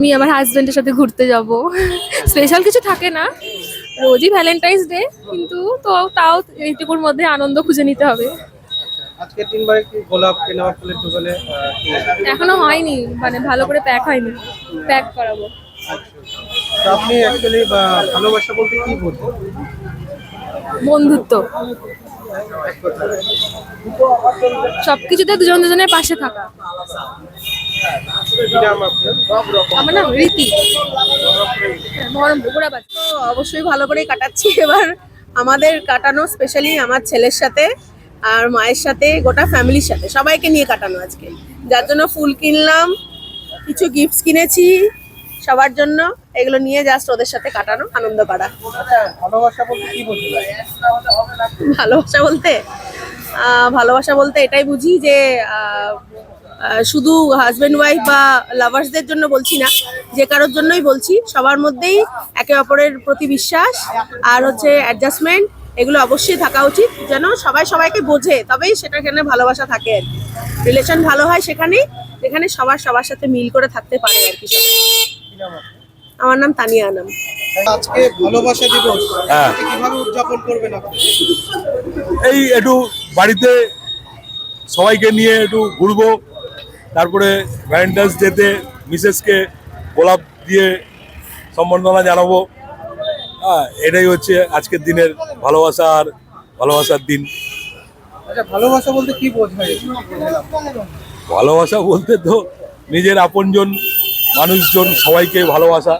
আমি আমার হাজবেন্ডের সাথে ঘুরতে যাব। স্পেশাল কিছু থাকে না। রোজই ভ্যালেন্টাইন্স ডে কিন্তু তো তাও এইটুকুর মধ্যে আনন্দ খুঁজে নিতে হবে। আজকে তিনবার কি গোলাপ কেনা ফুলের দোকানে আহ, এখনও হয়নি মানে ভালো করে প্যাক হয়নি। প্যাক করাবো। তো আপনি অ্যাকচুয়ালি ভালোবাসা বলতে কি বোঝেন? বন্ধুত্ব। সবকিছুতে দুজন দুজনের পাশে থাকা। আমার নাম রীতি। তো অবশ্যই ভালো করেই কাটাচ্ছি। এবার আমাদের কাটানো স্পেশালি আমার ছেলের সাথে আর মায়ের সাথে গোটা ফ্যামিলির সাথে। সবাইকে নিয়ে কাটানো আজকে। যার জন্য ফুল কিনলাম কিছু গিফটস কিনেছি সবার জন্য। এগুলো নিয়ে জাস্ট ওদের সাথে কাটানো আনন্দ করা ভালোবাসা বলতে কি ভালোবাসা বলতে ভালোবাসা বলতে এটাই বুঝি যে শুধু হাজব্যান্ড ওয়াইফ বা লাভার্সদের জন্য বলছি না যে কারোর জন্যই বলছি সবার মধ্যেই একে অপরের প্রতি বিশ্বাস আর হচ্ছে অ্যাডজাস্টমেন্ট এগুলো অবশ্যই থাকা উচিত যেন সবাই সবাইকে বোঝে তবেই সেটা এখানে ভালোবাসা থাকে আর রিলেশন ভালো হয় সেখানেই যেখানে সবার সবার সাথে মিল করে থাকতে পারে আর কি? আমার নাম তানিয়া আনাম আজকে ভালোবাসা দিবস হ্যাঁ। কীভাবে উদযাপন করবেন আপনি এই একটু বাড়িতে সবাইকে নিয়ে একটু ঘুরবো তারপরে ভ্যালেন্টাইন্স ডেতে মিসেসকে গোলাপ দিয়ে সম্বর্ধনা জানাব। হ্যাঁ এটাই হচ্ছে আজকের দিনের ভালোবাসা আর ভালোবাসার দিন। আচ্ছা ভালোবাসা বলতে কি বোঝায়? ভালোবাসা বলতে তো নিজের আপনজন মানুষজন সবাইকে ভালোবাসা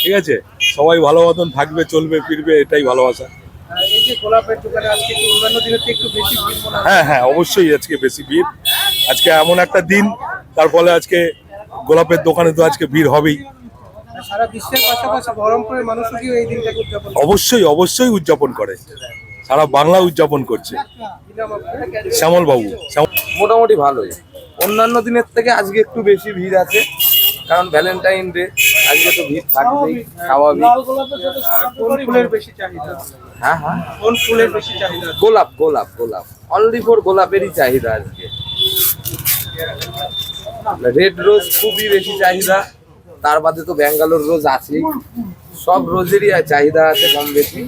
ঠিক আছে? সবাই ভালো মতন থাকবে চলবে ফিরবে এটাই ভালোবাসা? হ্যাঁ হ্যাঁ অবশ্যই আজকে বেশি ভিড়। আজকে এমন একটা দিন তার ফলে আজকে গোলাপের দোকানে তো আজকে ভিড় হবেই। করে? অবশ্যই অবশ্যই উদযাপন করে। সারা বাংলা উদযাপন করছে। শ্যামল বাবু মোটামুটি ভালোই। অন্যান্য দিনের থেকে আজকে একটু বেশি ভিড় আছে কারণ ভ্যালেন্টাইন ডে আজকে তো ভিড় থাকবেই স্বাভাবিক কোন ফুলের বেশি চাহিদা? হ্যাঁ হ্যাঁ। কোন ফুলের বেশি গোলাপ গোলাপ গোলাপ। অনলি ফর গোলাপেরই চাহিদা আজকে। রেড রোজ খুবই বেশি চাহিদা। তার বাদে তো ব্যাঙ্গালোর রোজ আছেই। সব রোজেরই চাহিদা আছে কম বেশি।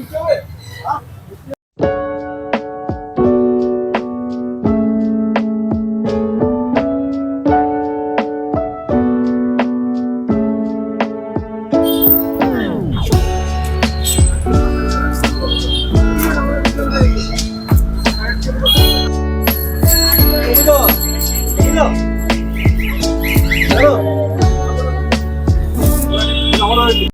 어.